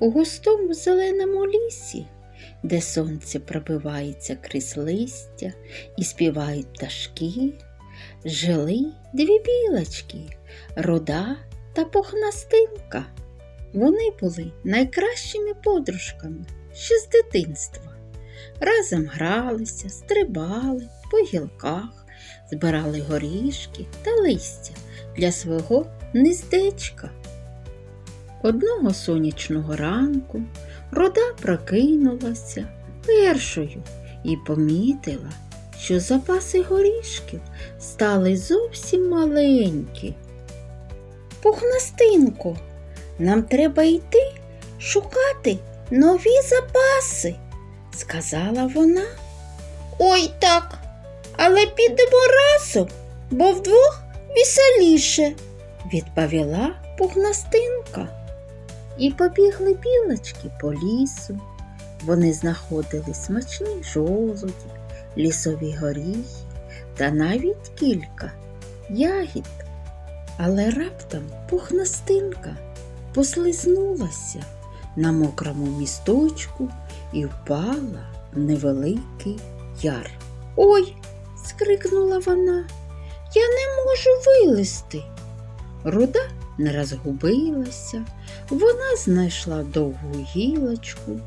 У густому зеленому лісі, де сонце пробивається крізь листя і співають пташки, жили дві білочки, руда та пухнастинка. Вони були найкращими подружками ще з дитинства. Разом гралися, стрибали по гілках, збирали горішки та листя для свого гнездечка. Одного сонячного ранку рода прокинулася першою і помітила, що запаси горішків стали зовсім маленькі. Пухнастинко, нам треба йти шукати нові запаси, сказала вона. Ой так, але підемо разом, бо вдвох веселіше, відповіла пухнастинка. І побігли білочки по лісу. Вони знаходили смачні жолуді, лісові горіхи та навіть кілька ягід. Але раптом пухнастинка послизнулася на мокрому місточку і впала в невеликий яр. Ой, скрикнула вона, я не можу вилізти. Руда не розгубилася, вона знайшла довгу гілочку,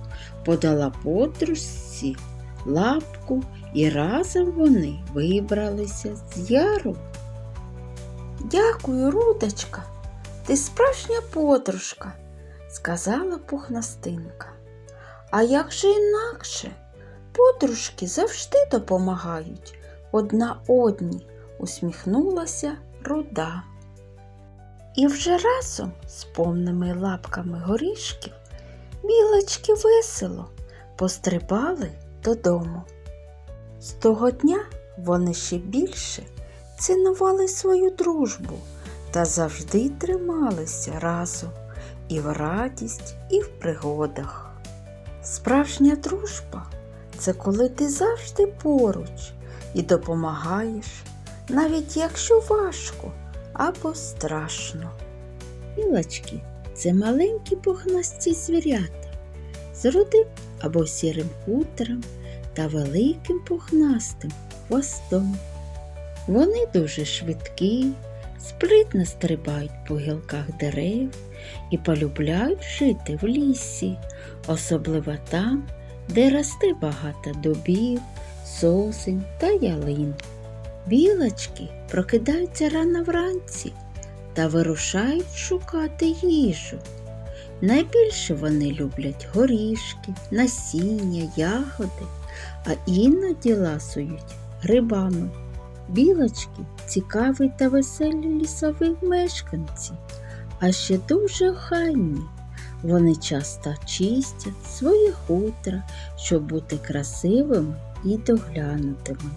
подала подружці лапку, і разом вони вибралися з яру. Дякую, Рудочка, ти справжня подружка, сказала пухнастинка. А як же інакше? Подружки завжди допомагають одна одній, усміхнулася руда. І вже разом з повними лапками горішків білочки весело пострибали додому. З того дня вони ще більше цінували свою дружбу та завжди трималися разом і в радість, і в пригодах. Справжня дружба це коли ти завжди поруч і допомагаєш, навіть якщо важко або страшно. Білочки це маленькі пухнасті звірята з рудим або сірим хутром та великим пухнастим хвостом. Вони дуже швидкі, спритно стрибають по гілках дерев і полюбляють жити в лісі, особливо там, де росте багато дубів, сосень та ялин. Білочки прокидаються рано вранці та вирушають шукати їжу. Найбільше вони люблять горішки, насіння, ягоди, а іноді ласують грибами. Білочки цікаві та веселі лісові мешканці, а ще дуже охайні. Вони часто чистять своє хутра, щоб бути красивими і доглянутими.